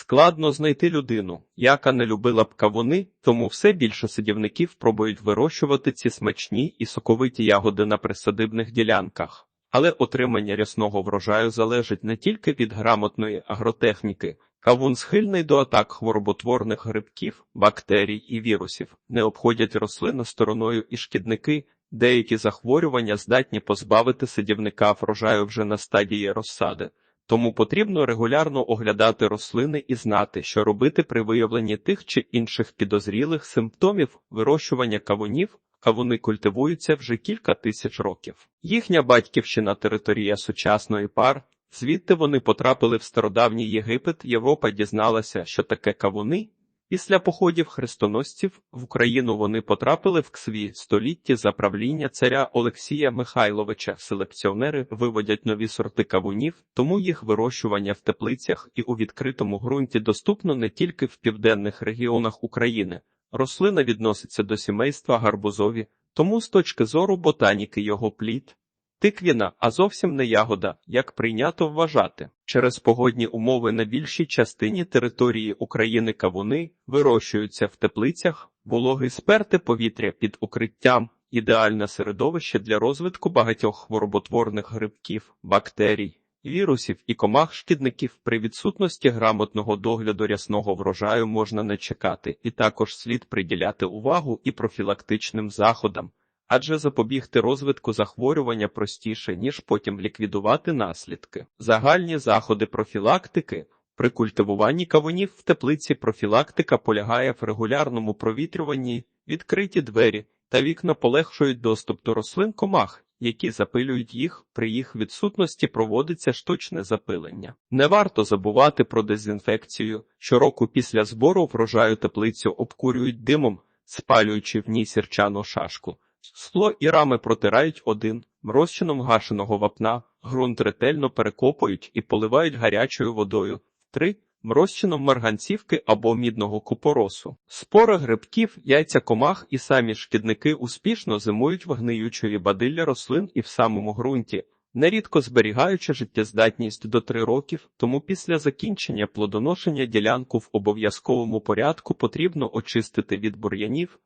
Складно знайти людину, яка не любила б кавуни, тому все більше садівників пробують вирощувати ці смачні і соковиті ягоди на присадибних ділянках. Але отримання рясного врожаю залежить не тільки від грамотної агротехніки. Кавун схильний до атак хвороботворних грибків, бактерій і вірусів, не обходять рослину стороною і шкідники. Деякі захворювання здатні позбавити садівника врожаю вже на стадії розсади. Тому потрібно регулярно оглядати рослини і знати, що робити при виявленні тих чи інших підозрілих симптомів вирощування кавунів. Кавуни культивуються вже кілька тисяч років. Їхня батьківщина територія сучасної пар. Звідти вони потрапили в стародавній Єгипет. Європа дізналася, що таке кавуни. Після походів хрестоносців в Україну вони потрапили в ксві столітті за правління царя Олексія Михайловича. Селекціонери виводять нові сорти кавунів, тому їх вирощування в теплицях і у відкритому ґрунті доступно не тільки в південних регіонах України. Рослина відноситься до сімейства гарбузові, тому з точки зору ботаніки його плід тиквіна, а зовсім не ягода, як прийнято вважати. Через погодні умови на більшій частині території України кавуни вирощуються в теплицях, вологий сперте повітря під укриттям, ідеальне середовище для розвитку багатьох хвороботворних грибків, бактерій. Вірусів і комах шкідників при відсутності грамотного догляду рясного врожаю можна не чекати, і також слід приділяти увагу і профілактичним заходам, адже запобігти розвитку захворювання простіше, ніж потім ліквідувати наслідки. Загальні заходи профілактики при культивуванні кавунів в теплиці профілактика полягає в регулярному провітрюванні, відкриті двері та вікна полегшують доступ до рослин комах. Які запилюють їх, при їх відсутності проводиться штучне запилення. Не варто забувати про дезінфекцію. Щороку після збору врожаю теплицю обкурюють димом, спалюючи в ній сірчану шашку. Скло і рами протирають один, розчином гашеного вапна, ґрунт ретельно перекопують і поливають гарячою водою. Три розчином марганцівки або мідного купоросу. Спори грибків, яйця комах і самі шкідники успішно зимують в гниючої бадилля рослин і в самому ґрунті, нерідко зберігаючи життєздатність до 3 років, тому після закінчення плодоношення ділянку в обов'язковому порядку потрібно очистити від бур'янів,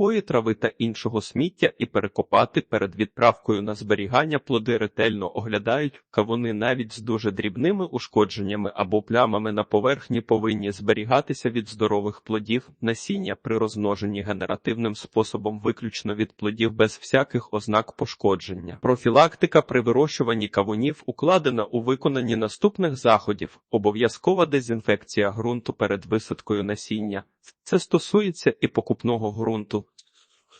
сухої трави та іншого сміття і перекопати перед відправкою на зберігання плоди ретельно оглядають кавуни навіть з дуже дрібними ушкодженнями або плямами на поверхні повинні зберігатися від здорових плодів, насіння при розмноженні генеративним способом виключно від плодів без всяких ознак пошкодження. Профілактика при вирощуванні кавунів укладена у виконанні наступних заходів: обов'язкова дезінфекція ґрунту перед висадкою насіння. Це стосується і покупного ґрунту.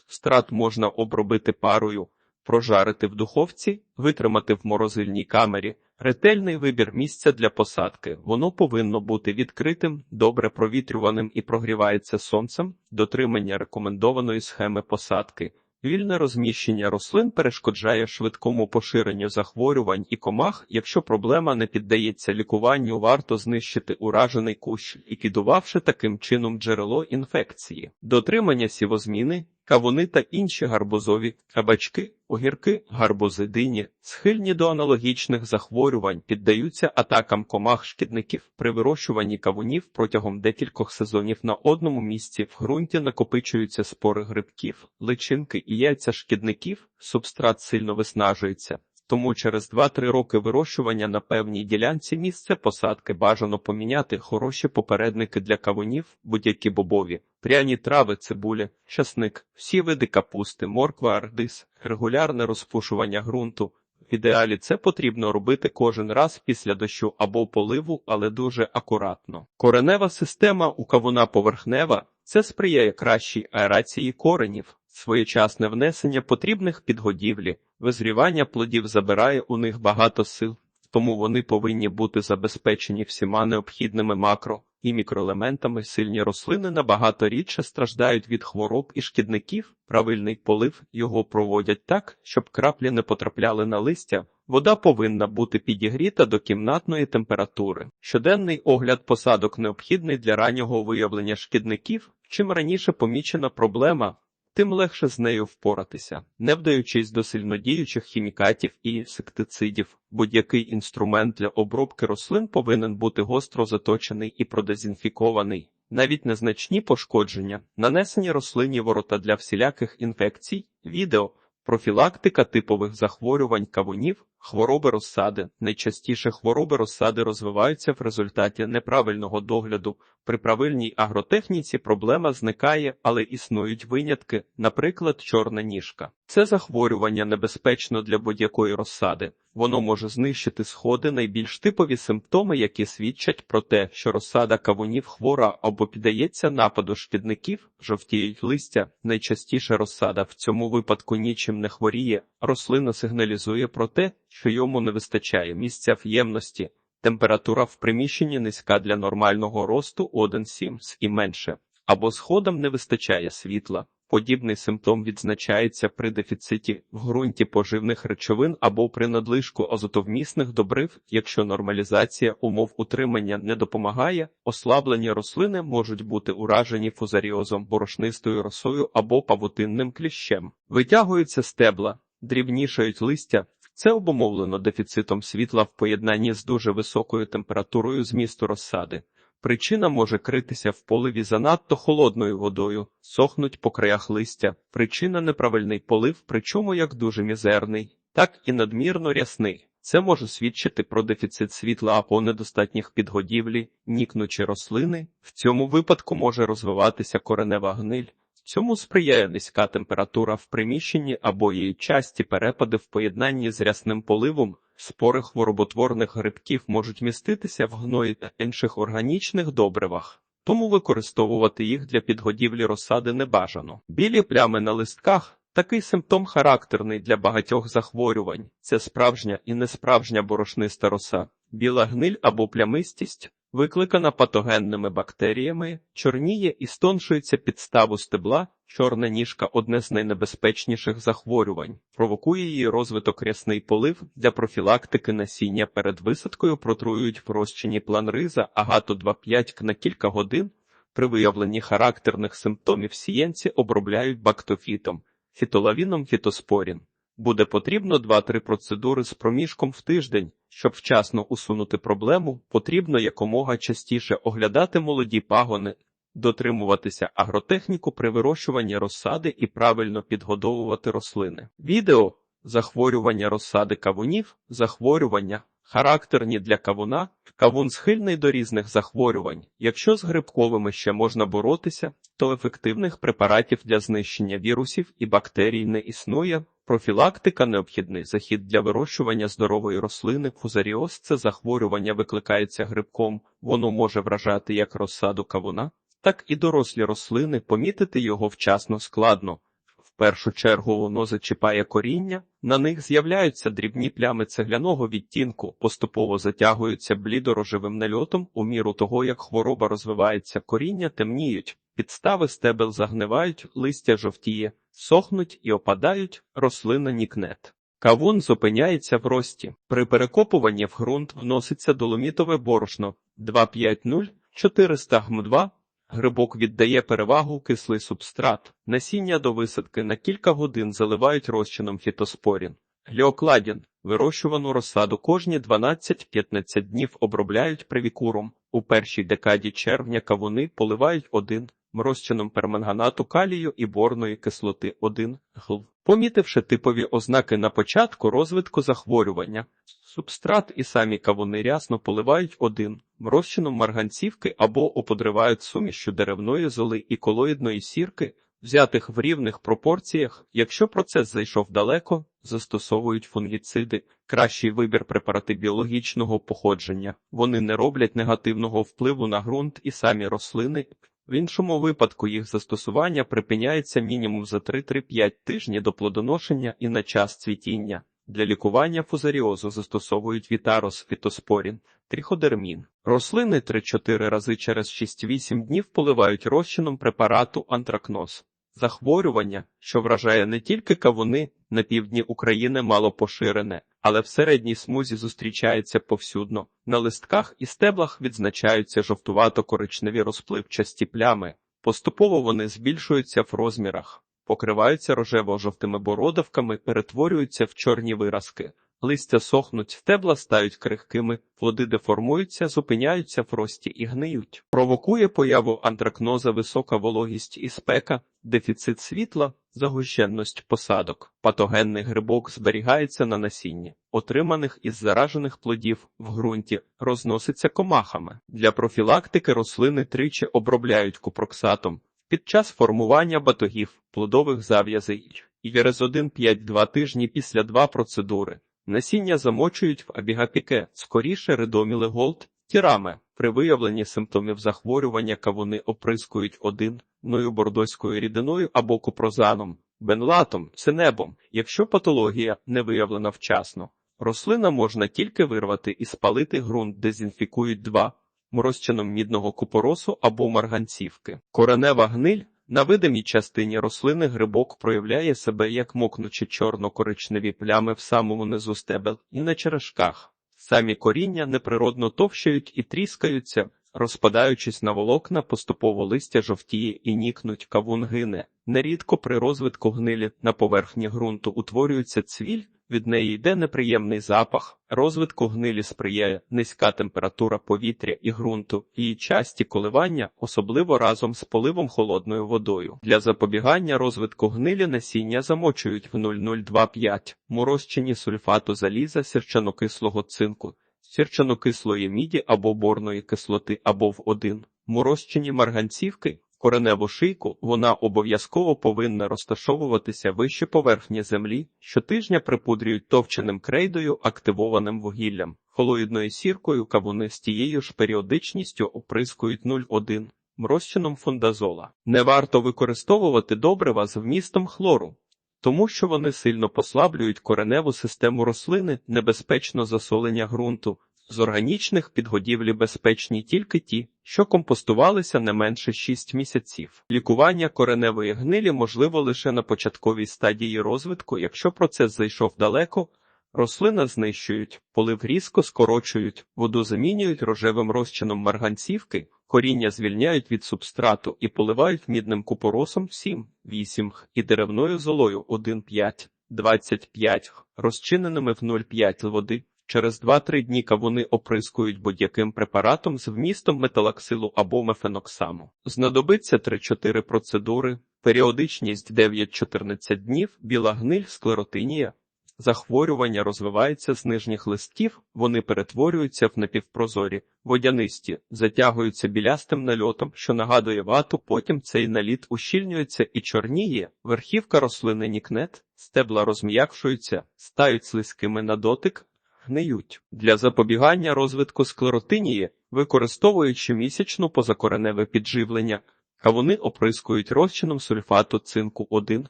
Страт можна обробити парою, прожарити в духовці, витримати в морозильній камері. Ретельний вибір місця для посадки. Воно повинно бути відкритим, добре провітрюваним і прогрівається сонцем, дотримання рекомендованої схеми посадки. Вільне розміщення рослин перешкоджає швидкому поширенню захворювань і комах. Якщо проблема не піддається лікуванню, варто знищити уражений кущ, ліквідувавши таким чином джерело інфекції. Дотримання сівозміни, кавуни та інші гарбузові кабачки, огірки, гарбузи дині, схильні до аналогічних захворювань, піддаються атакам комах шкідників при вирощуванні кавунів протягом декількох сезонів на одному місці в ґрунті накопичуються спори грибків, личинки і яйця шкідників, субстрат сильно виснажується. Тому через 2-3 роки вирощування на певній ділянці місце посадки бажано поміняти хороші попередники для кавунів, будь-які бобові, пряні трави, цибуля, часник, всі види капусти, морква, ардис, регулярне розпушування ґрунту. В ідеалі це потрібно робити кожен раз після дощу або поливу, але дуже акуратно. Коренева система у кавуна поверхнева це сприяє кращій аерації коренів. Своєчасне внесення потрібних підгодівлі, визрівання плодів забирає у них багато сил, тому вони повинні бути забезпечені всіма необхідними макро і мікроелементами. Сильні рослини набагато рідше страждають від хвороб і шкідників. Правильний полив його проводять так, щоб краплі не потрапляли на листя. Вода повинна бути підігріта до кімнатної температури. Щоденний огляд посадок необхідний для раннього виявлення шкідників. Чим раніше помічена проблема, тим легше з нею впоратися, не вдаючись до сильнодіючих хімікатів і інсектицидів. Будь-який інструмент для обробки рослин повинен бути гостро заточений і продезінфікований. Навіть незначні пошкодження, нанесені рослині ворота для всіляких інфекцій, відео, профілактика типових захворювань кавунів, хвороби розсади. Найчастіше хвороби розсади розвиваються в результаті неправильного догляду. При правильній агротехніці проблема зникає, але існують винятки, наприклад, чорна ніжка. Це захворювання небезпечно для будь-якої розсади. Воно може знищити сходи найбільш типові симптоми, які свідчать про те, що розсада кавунів хвора або піддається нападу шкідників, жовтіють листя. Найчастіше розсада в цьому випадку нічим не хворіє, рослина сигналізує про те, що йому не вистачає місця в ємності. Температура в приміщенні низька для нормального росту 1,7 і менше, або сходам не вистачає світла. Подібний симптом відзначається при дефіциті в ґрунті поживних речовин або при надлишку азотовмісних добрив, якщо нормалізація умов утримання не допомагає, ослаблені рослини можуть бути уражені фузаріозом, борошнистою росою або павутинним кліщем. Витягуються стебла, дрібнішають листя. Це обумовлено дефіцитом світла в поєднанні з дуже високою температурою змісту розсади. Причина може критися в поливі занадто холодною водою, сохнуть по краях листя. Причина неправильний полив, причому як дуже мізерний, так і надмірно рясний. Це може свідчити про дефіцит світла або недостатніх підгодівлі, нікнучі рослини. В цьому випадку може розвиватися коренева гниль. Цьому сприяє низька температура в приміщенні або її часті перепади в поєднанні з рясним поливом. Спори хвороботворних грибків можуть міститися в гної та інших органічних добривах, тому використовувати їх для підгодівлі розсади не бажано. Білі плями на листках такий симптом характерний для багатьох захворювань. Це справжня і несправжня борошниста роса, біла гниль або плямистість. Викликана патогенними бактеріями, чорніє і стоншується підставу стебла, чорна ніжка одне з найнебезпечніших захворювань, провокує її розвиток рясний полив для профілактики насіння перед висадкою протруюють в розчині планриза агату 2,5 на кілька годин. При виявленні характерних симптомів сієнці обробляють бактофітом, фітолавіном фітоспорін. Буде потрібно 2-3 процедури з проміжком в тиждень. Щоб вчасно усунути проблему, потрібно якомога частіше оглядати молоді пагони, дотримуватися агротехніку при вирощуванні розсади і правильно підгодовувати рослини. Відео захворювання розсади кавунів, захворювання характерні для кавуна. Кавун схильний до різних захворювань. Якщо з грибковими ще можна боротися, то ефективних препаратів для знищення вірусів і бактерій не існує. Профілактика необхідний захід для вирощування здорової рослини. Фузаріоз це захворювання викликається грибком, воно може вражати як розсаду кавуна, так і дорослі рослини, помітити його вчасно складно. В першу чергу воно зачіпає коріння, на них з'являються дрібні плями цегляного відтінку, поступово затягуються блідорожевим нальотом у міру того, як хвороба розвивається, коріння темніють. Підстави стебел загнивають, листя жовтіє, сохнуть і опадають, рослина нікнет. Кавун зупиняється в рості. При перекопуванні в ґрунт вноситься доломітове борошно 250 400 гм2. Грибок віддає перевагу кислий субстрат. Насіння до висадки на кілька годин заливають розчином фітоспорін. Гліокладін. Вирощувану розсаду кожні 12-15 днів обробляють привікуром. У першій декаді червня кавуни поливають один розчином перманганату калію і борної кислоти 1 гл. Помітивши типові ознаки на початку розвитку захворювання, субстрат і самі кавуни рясно поливають один розчином марганцівки або оподривають сумішю деревної золи і колоїдної сірки, взятих в рівних пропорціях. Якщо процес зайшов далеко, застосовують фунгіциди, кращий вибір препарати біологічного походження. Вони не роблять негативного впливу на ґрунт і самі рослини. В іншому випадку їх застосування припиняється мінімум за 3-3-5 тижні до плодоношення і на час цвітіння. Для лікування фузаріозу застосовують вітарос, фітоспорін, тріходермін. Рослини 3-4 рази через 6-8 днів поливають розчином препарату антракноз. Захворювання, що вражає не тільки кавуни, на півдні України мало поширене, але в середній смузі зустрічається повсюдно. На листках і стеблах відзначаються жовтувато-коричневі розпливчасті плями. Поступово вони збільшуються в розмірах. покриваються рожево-жовтими бородавками, перетворюються в чорні виразки. Листя сохнуть, стебла стають крихкими, плоди деформуються, зупиняються в рості і гниють. Провокує появу антракноза висока вологість і спека, дефіцит світла, загущенність посадок. Патогенний грибок зберігається на насінні, отриманих із заражених плодів в ґрунті, розноситься комахами. Для профілактики рослини тричі обробляють купроксатом під час формування батогів, плодових зав'язей і через 1-5-2 тижні після два процедури. Насіння замочують в абігапіке, скоріше редоміли голд, тірами. При виявленні симптомів захворювання кавуни оприскують один ною бордоською рідиною або купрозаном, бенлатом, синебом. Якщо патологія не виявлена вчасно, рослина можна тільки вирвати і спалити ґрунт, дезінфікують два розчином мідного купоросу або марганцівки. Коренева гниль на видимій частині рослини грибок проявляє себе як мокнучі чорно-коричневі плями в самому низу стебел і на черешках. Самі коріння неприродно товщають і тріскаються, розпадаючись на волокна, поступово листя жовтіє і нікнуть, кавун гине. Нерідко при розвитку гнилі на поверхні ґрунту утворюється цвіль, від неї йде неприємний запах. Розвитку гнилі сприяє низька температура повітря і ґрунту, і часті коливання, особливо разом з поливом холодною водою. Для запобігання розвитку гнилі насіння замочують в 0025 морозчині сульфату заліза сірчанокислого цинку, сірчанокислої міді або борної кислоти або в 1 морозчині марганцівки. Кореневу шийку вона обов'язково повинна розташовуватися вище поверхні землі, щотижня припудрюють товченим крейдою, активованим вугіллям, холоїдною сіркою кавуни з тією ж періодичністю оприскують 0,1 розчином фундазола. Не варто використовувати добрива з вмістом хлору, тому що вони сильно послаблюють кореневу систему рослини, небезпечно засолення ґрунту. З органічних підгодівлі безпечні тільки ті, що компостувалися не менше 6 місяців. Лікування кореневої гнилі можливо лише на початковій стадії розвитку, якщо процес зайшов далеко, рослина знищують, полив різко скорочують, воду замінюють рожевим розчином марганцівки, коріння звільняють від субстрату і поливають мідним купоросом 7, 8 і деревною золою 1,5, 25, розчиненими в 0,5 води. Через 2-3 дні кавуни оприскують будь-яким препаратом з вмістом металаксилу або мефеноксаму. Знадобиться 3-4 процедури, періодичність 9-14 днів, біла гниль, склеротинія. Захворювання розвивається з нижніх листків, вони перетворюються в напівпрозорі, водянисті, затягуються білястим нальотом, що нагадує вату, потім цей наліт ущільнюється і чорніє, верхівка рослини нікнет, стебла розм'якшуються, стають слизькими на дотик, гниють. Для запобігання розвитку склеротинії, використовуючи місячну позакореневе підживлення, кавуни оприскують розчином сульфату цинку 1,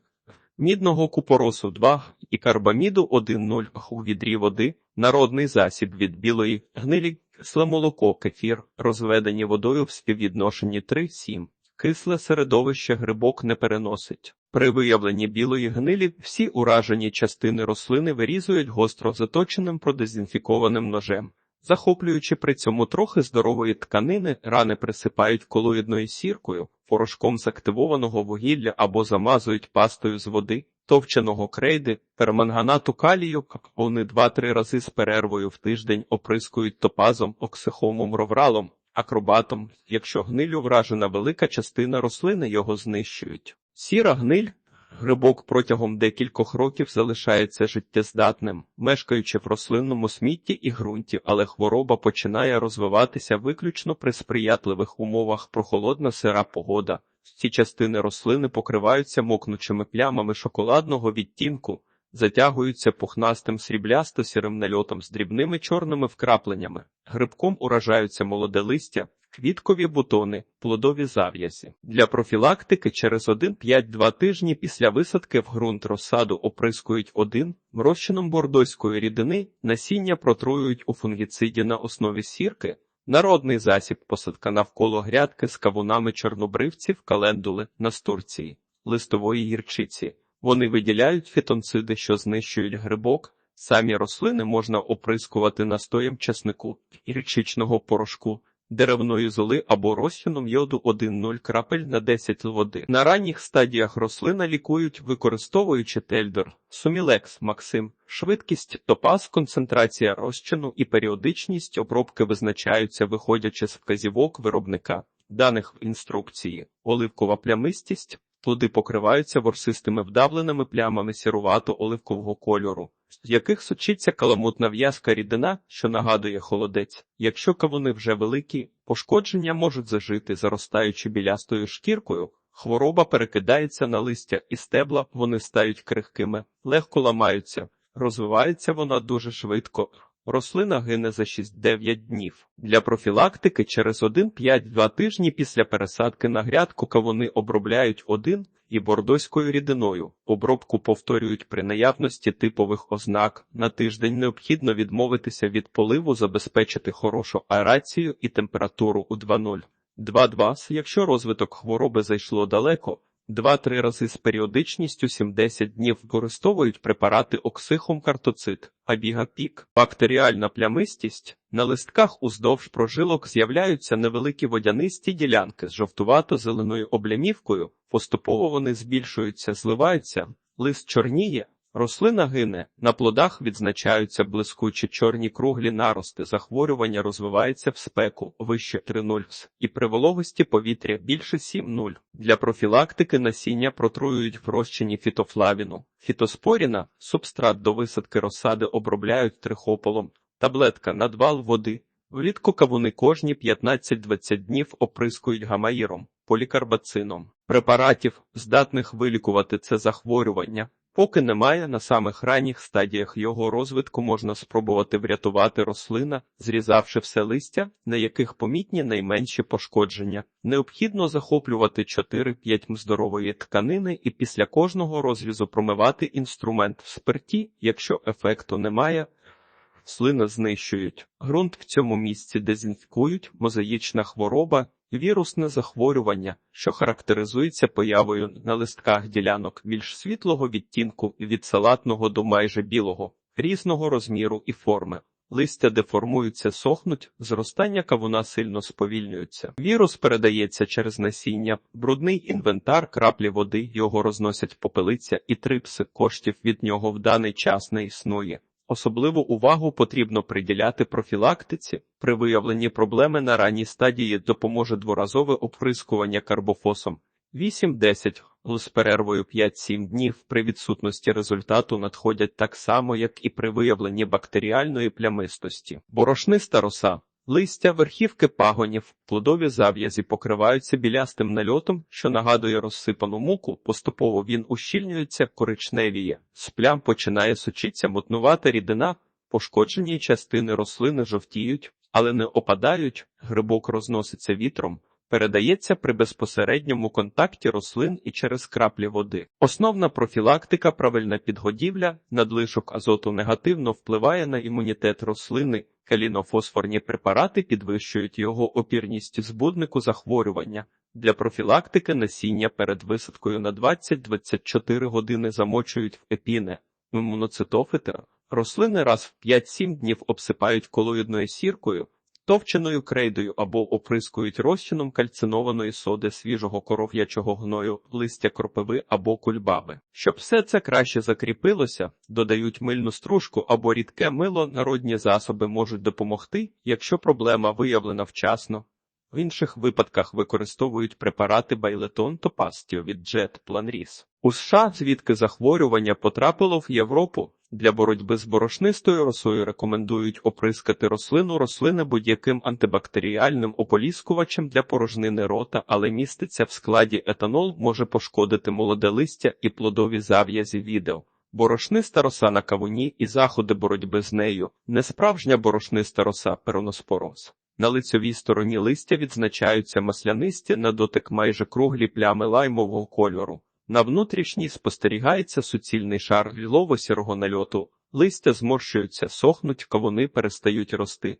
мідного купоросу 2 і карбаміду 1,0 у відрі води, народний засіб від білої гнилі, кисле молоко, кефір, розведені водою в співвідношенні 3-7. Кисле середовище грибок не переносить. При виявленні білої гнилі всі уражені частини рослини вирізують гостро заточеним продезінфікованим ножем. Захоплюючи при цьому трохи здорової тканини, рани присипають колоїдною сіркою, порошком з активованого вугілля або замазують пастою з води, товченого крейди, перманганату калію, вони 2-3 рази з перервою в тиждень оприскують топазом, оксихомом, ровралом, акробатом. Якщо гнилю вражена велика частина рослини, його знищують. Сіра гниль Грибок протягом декількох років залишається життєздатним, мешкаючи в рослинному смітті і ґрунті, але хвороба починає розвиватися виключно при сприятливих умовах прохолодна сира погода. Ці частини рослини покриваються мокнучими плямами шоколадного відтінку, затягуються пухнастим сріблясто-сірим нальотом з дрібними чорними вкрапленнями. Грибком уражаються молоде листя, квіткові бутони, плодові зав'язі. Для профілактики через 1-5-2 тижні після висадки в ґрунт розсаду оприскують один розчином бордоської рідини, насіння протруюють у фунгіциді на основі сірки, народний засіб посадка навколо грядки з кавунами чорнобривців, календули, настурції, листової гірчиці. Вони виділяють фітонциди, що знищують грибок. Самі рослини можна оприскувати настоєм чеснику і річичного порошку. Деревної золи або розчином йоду 1,0 крапель на 10 води. На ранніх стадіях рослина лікують, використовуючи тельдер, сумілекс, максим, швидкість, топаз, концентрація розчину і періодичність обробки визначаються, виходячи з вказівок виробника, даних в інструкції, оливкова плямистість. Плоди покриваються ворсистими вдавленими плямами сірувато-оливкового кольору, з яких сочиться каламутна в'язка рідина, що нагадує холодець. Якщо кавуни вже великі, пошкодження можуть зажити, заростаючи білястою шкіркою. Хвороба перекидається на листя і стебла, вони стають крихкими, легко ламаються. Розвивається вона дуже швидко. Рослина гине за 6-9 днів. Для профілактики через 1-5-2 тижні після пересадки на грядку кавуни обробляють один і бордоською рідиною. Обробку повторюють при наявності типових ознак. На тиждень необхідно відмовитися від поливу, забезпечити хорошу аерацію і температуру у 2,0. 2,2 Якщо розвиток хвороби зайшло далеко, 2-3 рази з періодичністю 7-10 днів використовують препарати оксихум картоцит, абігапік, бактеріальна плямистість. На листках уздовж прожилок з'являються невеликі водянисті ділянки з жовтувато-зеленою облямівкою, поступово вони збільшуються, зливаються, лист чорніє, Рослина гине, на плодах відзначаються блискучі чорні круглі нарости, захворювання розвивається в спеку вище 3,0 і при вологості повітря більше 7,0. Для профілактики насіння протруюють в розчині фітофлавіну. Фітоспоріна, субстрат до висадки розсади обробляють трихополом, таблетка надвал води. Влітку кавуни кожні 15-20 днів оприскують гамаїром, полікарбацином. Препаратів, здатних вилікувати це захворювання. Поки немає, на самих ранніх стадіях його розвитку можна спробувати врятувати рослина, зрізавши все листя, на яких помітні найменші пошкодження. Необхідно захоплювати 4-5 м здорової тканини і після кожного розрізу промивати інструмент в спирті, якщо ефекту немає. Слина знищують. Ґрунт в цьому місці дезінфікують, мозаїчна хвороба, Вірусне захворювання, що характеризується появою на листках ділянок більш світлого відтінку від салатного до майже білого, різного розміру і форми. Листя деформуються, сохнуть, зростання кавуна сильно сповільнюється. Вірус передається через насіння, брудний інвентар, краплі води, його розносять попелиця і трипси, коштів від нього в даний час не існує. Особливу увагу потрібно приділяти профілактиці. При виявленні проблеми на ранній стадії допоможе дворазове оприскування карбофосом 8-10 з перервою 5-7 днів при відсутності результату надходять так само, як і при виявленні бактеріальної плямистості. Борошниста роса Листя, верхівки пагонів, плодові зав'язі покриваються білястим нальотом, що нагадує розсипану муку, поступово він ущільнюється, коричневіє, з плям починає сочитися мутнувата рідина, пошкоджені частини рослини жовтіють, але не опадають, грибок розноситься вітром, передається при безпосередньому контакті рослин і через краплі води. Основна профілактика, правильна підгодівля, надлишок азоту негативно впливає на імунітет рослини. Калінофосфорні препарати підвищують його опірність збуднику захворювання. Для профілактики насіння перед висадкою на 20-24 години замочують в епіне, імуноцитофити. Рослини раз в 5-7 днів обсипають колоїдною сіркою, товченою крейдою або оприскують розчином кальцинованої соди свіжого коров'ячого гною, листя кропиви або кульбаби. Щоб все це краще закріпилося, додають мильну стружку або рідке мило, народні засоби можуть допомогти, якщо проблема виявлена вчасно. В інших випадках використовують препарати байлетон топастіо від Jet Planris. У США, звідки захворювання потрапило в Європу, для боротьби з борошнистою росою рекомендують оприскати рослину рослини будь-яким антибактеріальним ополіскувачем для порожнини рота, але міститься в складі етанол може пошкодити молоде листя і плодові зав'язі відео. Борошниста роса на кавуні і заходи боротьби з нею, несправжня борошниста роса пероноспороз. На лицьовій стороні листя відзначаються маслянисті на дотик майже круглі плями лаймового кольору. На внутрішній спостерігається суцільний шар лілово-сірого нальоту, листя зморщуються, сохнуть, кавуни перестають рости,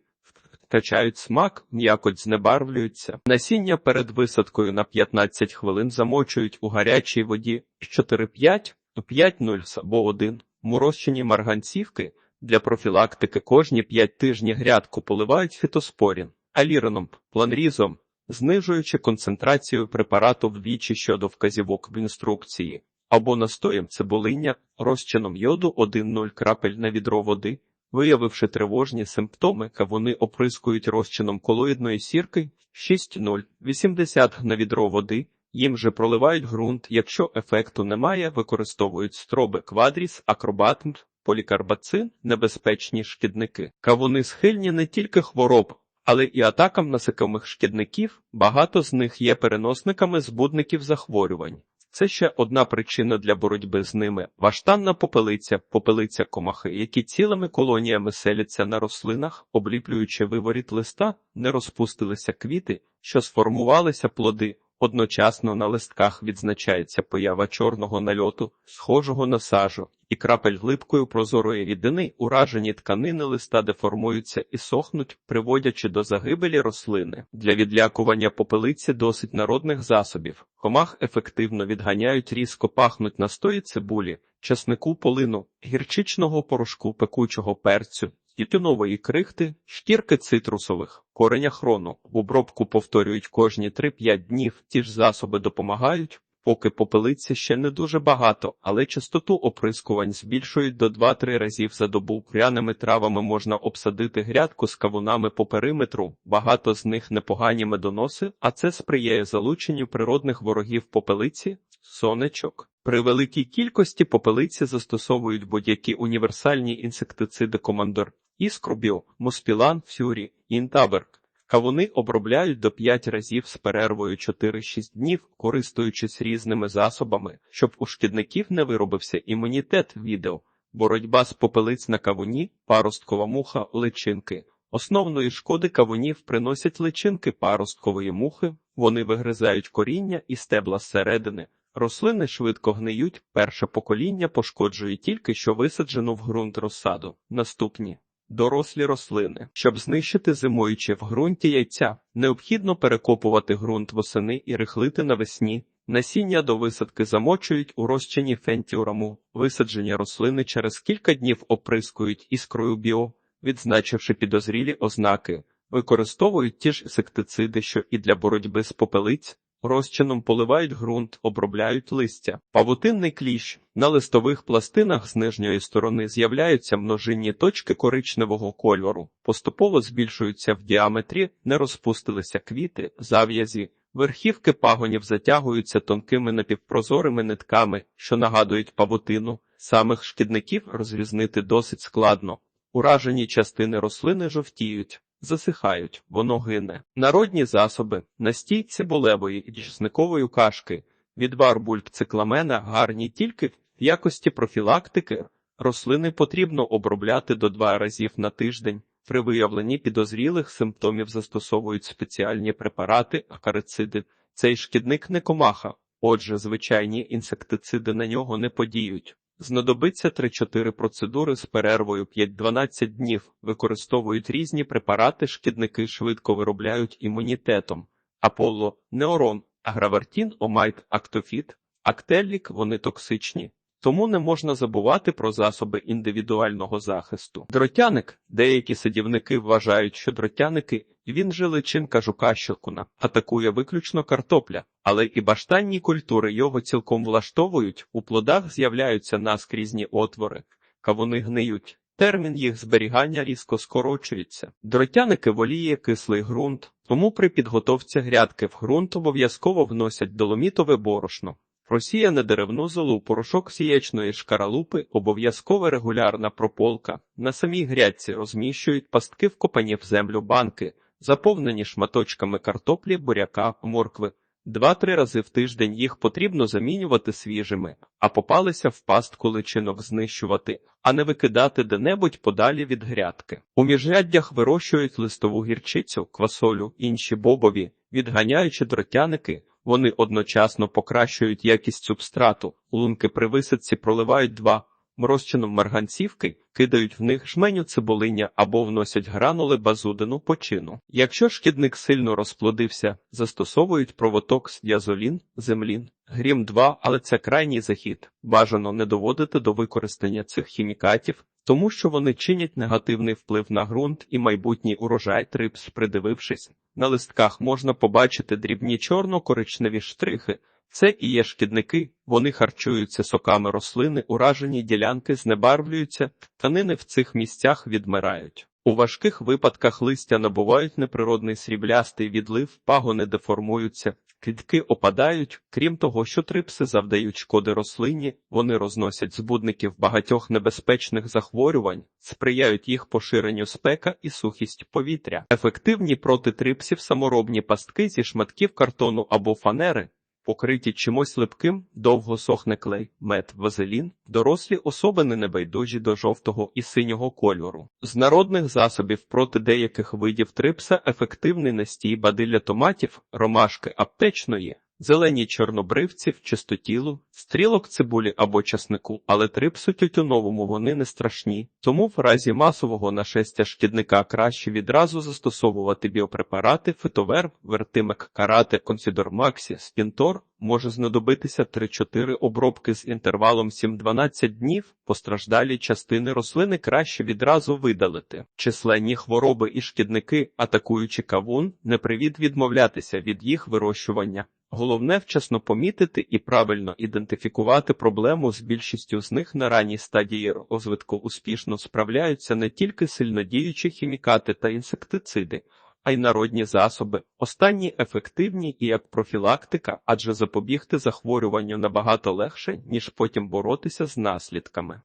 втрачають смак, м'якоть знебарвлюються. Насіння перед висадкою на 15 хвилин замочують у гарячій воді 4-5, 5-0 або 1. Мурощені марганцівки для профілактики кожні 5 тижнів грядку поливають фітоспорін. аліреном, планрізом, знижуючи концентрацію препарату вдвічі щодо вказівок в інструкції, або настоєм цибулиння, розчином йоду 1-0 крапель на відро води. Виявивши тривожні симптоми, кавуни оприскують розчином колоїдної сірки 6,0, 80 на відро води, їм же проливають ґрунт, якщо ефекту немає, використовують строби квадріс, акробатм, полікарбацин, небезпечні шкідники. Кавуни схильні не тільки хвороб, але і атакам насекомих шкідників, багато з них є переносниками збудників захворювань. Це ще одна причина для боротьби з ними – ваштанна попелиця, попелиця комахи, які цілими колоніями селяться на рослинах, обліплюючи виворіт листа, не розпустилися квіти, що сформувалися плоди. Одночасно на листках відзначається поява чорного нальоту, схожого на сажу, і крапель глибкої прозорої рідини, уражені тканини листа деформуються і сохнуть, приводячи до загибелі рослини. Для відлякування попелиці досить народних засобів. Комах ефективно відганяють різко пахнуть настої цибулі, часнику полину, гірчичного порошку пекучого перцю, тютюнової крихти, шкірки цитрусових, кореня хрону. В обробку повторюють кожні 3-5 днів. Ті ж засоби допомагають, поки попелиці ще не дуже багато, але частоту оприскувань збільшують до 2-3 разів за добу. Пряними травами можна обсадити грядку з кавунами по периметру. Багато з них непогані медоноси, а це сприяє залученню природних ворогів попелиці, сонечок. При великій кількості попелиці застосовують будь-які універсальні інсектициди командор іскрубіо, моспілан, фюрі, інтаберг. Кавуни обробляють до 5 разів з перервою 4-6 днів, користуючись різними засобами, щоб у шкідників не виробився імунітет відео, боротьба з попелиць на кавуні, паросткова муха, личинки. Основної шкоди кавунів приносять личинки паросткової мухи, вони вигризають коріння і стебла зсередини. Рослини швидко гниють, перше покоління пошкоджує тільки що висаджену в ґрунт розсаду. Наступні дорослі рослини. Щоб знищити зимуючи в ґрунті яйця, необхідно перекопувати ґрунт восени і рихлити навесні. Насіння до висадки замочують у розчині фентіураму. Висаджені рослини через кілька днів оприскують іскрою біо, відзначивши підозрілі ознаки. Використовують ті ж інсектициди, що і для боротьби з попелиць. Розчином поливають ґрунт, обробляють листя. Павутинний кліщ. На листових пластинах з нижньої сторони з'являються множинні точки коричневого кольору, поступово збільшуються в діаметрі, не розпустилися квіти, зав'язі. Верхівки пагонів затягуються тонкими напівпрозорими нитками, що нагадують павутину. Самих шкідників розрізнити досить складно. Уражені частини рослини жовтіють засихають, воно гине. Народні засоби, настій цибулевої і чесникової кашки, відвар бульбцикламена гарні тільки в якості профілактики. Рослини потрібно обробляти до два разів на тиждень. При виявленні підозрілих симптомів застосовують спеціальні препарати, акарициди. Цей шкідник не комаха, отже, звичайні інсектициди на нього не подіють. Знадобиться 3-4 процедури з перервою 5-12 днів, використовують різні препарати, шкідники швидко виробляють імунітетом. Аполло, неорон, агравертін, омайт, актофіт, актелік вони токсичні. Тому не можна забувати про засоби індивідуального захисту. Дротяник. Деякі садівники вважають, що дротяники, він же личинка жука щелкуна, атакує виключно картопля, але і баштанні культури його цілком влаштовують, у плодах з'являються наскрізні отвори, кавуни гниють. Термін їх зберігання різко скорочується. Дротяники воліє кислий ґрунт, тому при підготовці грядки в ґрунт обов'язково вносять доломітове борошно. Просіяне деревну золу, порошок сієчної шкаралупи, обов'язкова регулярна прополка. На самій грядці розміщують пастки вкопані в землю банки, заповнені шматочками картоплі, буряка, моркви. Два-три рази в тиждень їх потрібно замінювати свіжими, а попалися в пастку личинок знищувати, а не викидати де-небудь подалі від грядки. У міжряддях вирощують листову гірчицю, квасолю, інші бобові, відганяючи дротяники. Вони одночасно покращують якість субстрату, лунки при висадці проливають два розчином марганцівки, кидають в них жменю цибулиння або вносять гранули базудину почину. Якщо шкідник сильно розплодився, застосовують провотокс, діазолін, землін, грім 2, але це крайній захід. Бажано не доводити до використання цих хімікатів, тому що вони чинять негативний вплив на ґрунт і майбутній урожай трипс. Придивившись, на листках можна побачити дрібні чорно-коричневі штрихи. Це і є шкідники, вони харчуються соками рослини, уражені ділянки знебарвлюються, тканини в цих місцях відмирають. У важких випадках листя набувають неприродний сріблястий відлив, пагони деформуються, квітки опадають. Крім того, що трипси завдають шкоди рослині, вони розносять збудників багатьох небезпечних захворювань, сприяють їх поширенню спека і сухість повітря. Ефективні проти трипсів саморобні пастки зі шматків картону або фанери. Покриті чимось липким, довго сохне клей, мед, вазелін, дорослі особини небайдужі до жовтого і синього кольору. З народних засобів проти деяких видів трипса ефективний настій бадилля томатів, ромашки аптечної, зелені чорнобривців, чистотілу, стрілок цибулі або часнику, але трипсу тютюновому вони не страшні, тому в разі масового нашестя шкідника краще відразу застосовувати біопрепарати фитовер, вертимек, карате, консідормаксі, спінтор, може знадобитися 3-4 обробки з інтервалом 7-12 днів, постраждалі частини рослини краще відразу видалити. Численні хвороби і шкідники, атакуючи кавун, не привід відмовлятися від їх вирощування. Головне вчасно помітити і правильно ідентифікувати проблему з більшістю з них на ранній стадії розвитку успішно справляються не тільки сильнодіючі хімікати та інсектициди, а й народні засоби. Останні ефективні і як профілактика, адже запобігти захворюванню набагато легше, ніж потім боротися з наслідками.